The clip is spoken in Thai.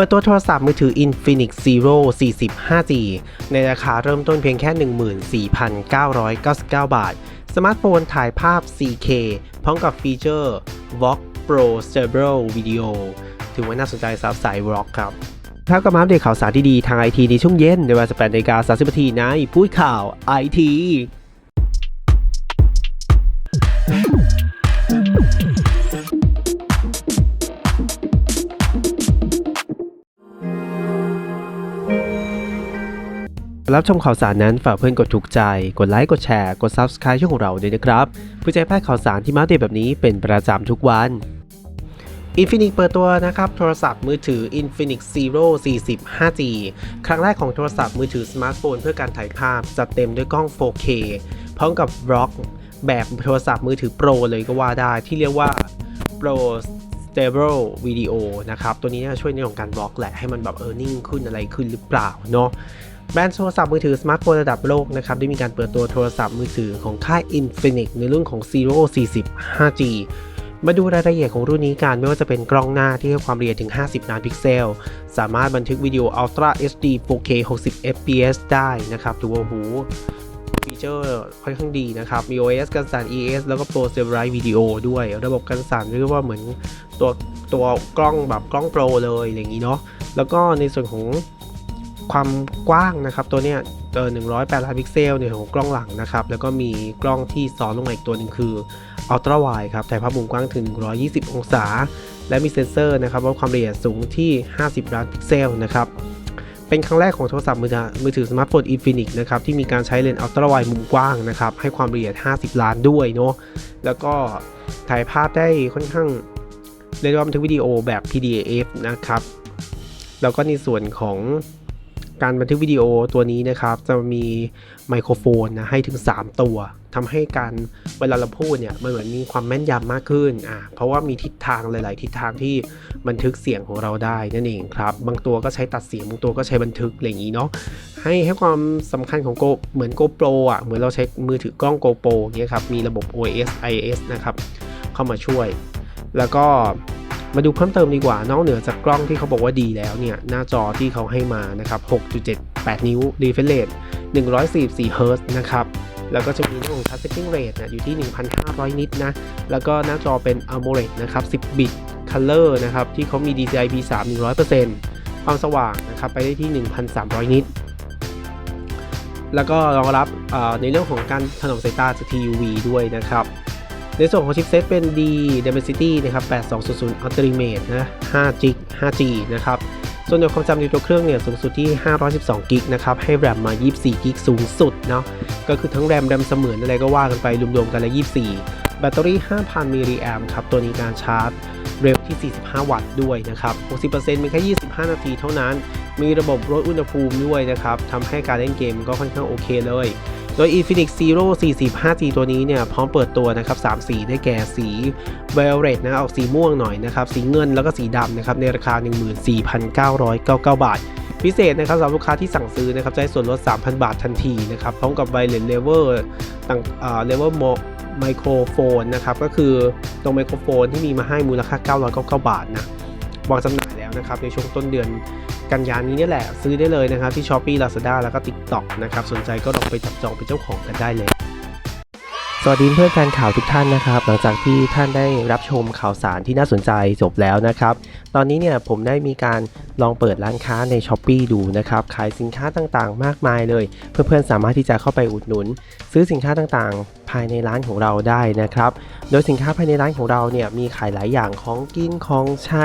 ปิดตัวโทรศัพท์มือถือ Infinix Zero 40 5G ในราคาเริ่มต้นเพียงแค่ 14,999 บาท สมาร์ทโฟนถ่ายภาพ 4K พร้อมกับฟีเจอร์ Vox Pro Stable Video ถือว่าน่าสนใจสำหรับสาย Vlog ครับถ้าก็มาอัปเดตข่าวสารที่ดีทางไอทีในช่วงเย็นในเวลา18นาฬิกา30นาทีในพูดข่าวไอที รับชมข่าวสารนั้นฝากเพื่อนกดถูกใจ กดไลค์กดแชร์กด Subscribe ช่องของเราด้วยนะครับเพื่อจะให้พลาดข่าวสารที่มาเดตแบบนี้เป็นประจำทุกวัน Infinix เปิดตัวนะครับโทรศัพท์มือถือ Infinix Zero 40 5G ครั้งแรกของโทรศัพท์มือถือสมาร์ทโฟนเพื่อการถ่ายภาพจัดเต็มด้วยกล้อง 4K พร้อมกับบล็อกแบบโทรศัพท์มือถือโปรเลยก็ว่าได้ที่เรียกว่า Pro Stable Video นะครับ ตัวนี้จะช่วยในเรื่องของการบล็อกแหละให้มันแบบเออนิ่งขึ้นอะไรขึ้นหรือเปล่าเนาะ แบรนด์โทรศัพท์มือถือสมาร์ทโฟนระดับโลกนะครับได้มีการเปิดตัวโทรศัพท์มือถือของค่าย Infinix ในรุ่นของ Zero 40 5G มาดูรายละเอียดของรุ่นนี้กันไม่ว่าจะเป็นกล้องหน้าที่ให้ความละเอียดถึง 50 ล้านพิกเซล สามารถบันทึกวิดีโอ Ultra HD 4K 60 fps ได้นะครับถือว่าโอ้โหฟีเจอร์ค่อนข้างดีนะครับ มี OS กันสั่น ES แล้วก็ Pro Stabilize Video ด้วย ระบบกันสั่นเรียกว่าเหมือนตัวตัวกล้องแบบกล้องโปรเลยอย่างนี้เนาะ แล้วก็ในส่วนของ ความกว้างนะครับตัวเนี้ยเออ108ล้านพิกเซลเนี่ยของกล้องหลังนะครับ แล้วก็มีกล้องที่ซ้อนลงมาอีกตัวหนึ่งคือ Ultra Wide ครับถ่ายภาพมุมกว้างถึง 120 องศา และมีเซ็นเซอร์นะครับวัดความละเอียดสูงที่ 50 ล้านพิกเซลนะครับเป็นครั้งแรกของโทรศัพท์มือถือมือถือสมาร์ทโฟน Infinix นะครับที่มีการใช้เลนส์ Ultra Wide มุมกว้างนะครับให้ความละเอียด 50 ล้านด้วยเนาะแล้วก็ถ่ายภาพได้ค่อนข้างเรียกว่าบันทึกวิดีโอแบบ pdf นะครับแล้วก็ในส่วนของ การบันทึกวิดีโอตัวนี้นะครับ จะมีไมโครโฟนนะให้ถึง 3 ตัวทำให้การเวลาเราพูดเนี่ยมันเหมือนมีความแม่นยำมากขึ้นอ่าเพราะว่ามีทิศทางหลาย ๆ ทิศทางที่บันทึกเสียงของเราได้นั่นเองครับ บางตัวก็ใช้ตัดเสียงบางตัวก็ใช้บันทึกอะไรอย่างนี้เนาะให้ให้ความสำคัญของโกเหมือน GoPro อะเหมือนเราใช้มือถือกล้อง GoPro เนี่ยครับมีระบบ OS IS นะครับเข้ามาช่วย แล้วก็ มาดูเพิ่มเติมดีกว่านอกเหนือจากกล้องที่เขาบอกว่าดีแล้วเนี่ย หน้าจอที่เขาให้มานะครับ 6.78 นิ้ว refresh rate 144 Hz นะครับ แล้วก็จะมีเรื่องของ touchscreen rate นะอยู่ที่ 1,500 นิตนะ แล้วก็หน้าจอเป็น AMOLED นะครับ 10 bit color นะครับ ที่เขามี DCI P3 100%ความสว่างนะครับไปได้ที่ 1,300 นิตแล้วก็รองรับในเรื่องของการถนอมสายตาจาก TUV ด้วยนะครับ ในส่วนของชิปเซตเป็น D Dimensity นะครับ 8200 Ultimate นะ 5 g 5G นะครับ ส่วนในความจำในตัวเครื่องเนี่ยสูงสุดที่ 512 กิกนะครับ ให้แรมมา 24 กิกสูงสุดเนาะ ก็คือทั้งแรมแรมเสมือนอะไรก็ว่ากันไป รวมๆกันแล้ว24 แบตเตอรี่ 5,000 มิลลิแอมครับ ตัวนี้การชาร์จเร็วที่ 45 วัตต์ด้วยนะครับ 60%มีแค่ 25 นาทีเท่านั้น มีระบบลดอุณหภูมิด้วยนะครับทำให้การเล่นเกมก็ค่อนข้างโอเคเลย โดย Infinix Zero 40 5G ตัวนี้เนี่ยพร้อมเปิดตัวนะครับ3สีได้แก่สี Violet นะออกสีม่วงหน่อยนะครับ สีเงินแล้วก็สีดำนะครับในราคา 14,999 บาท พิเศษนะครับสำหรับลูกค้าที่สั่งซื้อนะครับจะได้ส่วนลด 3,000 บาททันทีนะครับพร้อมกับ Violet Level ต่างอ่า Level ไมโครโฟนนะครับก็คือตรงไมโครโฟนที่มีมาให้มูลค่า 999 บาทนะวางจำหน่าย แล้วนะครับในช่วงต้นเดือนกันยานี้นี่แหละ ซื้อได้เลยนะครับที่ Shopee Lazada แล้วก็ TikTok นะครับสนใจก็ลองไปจับจองเป็นเจ้าของกันได้เลยสวัสดีเพื่อนแฟนข่าวทุกท่านนะครับหลังจากที่ท่านได้รับชมข่าวสารที่น่าสนใจจบแล้วนะครับ ตอนนี้เนี่ยผมได้มีการลองเปิดร้านค้าใน s h อ p e e ดูนะครับขายสินค้าต่างๆ มากมายเลย เพื่อนๆสามารถที่จะเข้าไปอุดหนุน ซื้อสินค้าต่างๆ ภายในร้านของเราได้นะครับ โดยสินค้าภายในร้านของเราเนี่ยมีขายหลายอย่างของกินของใช้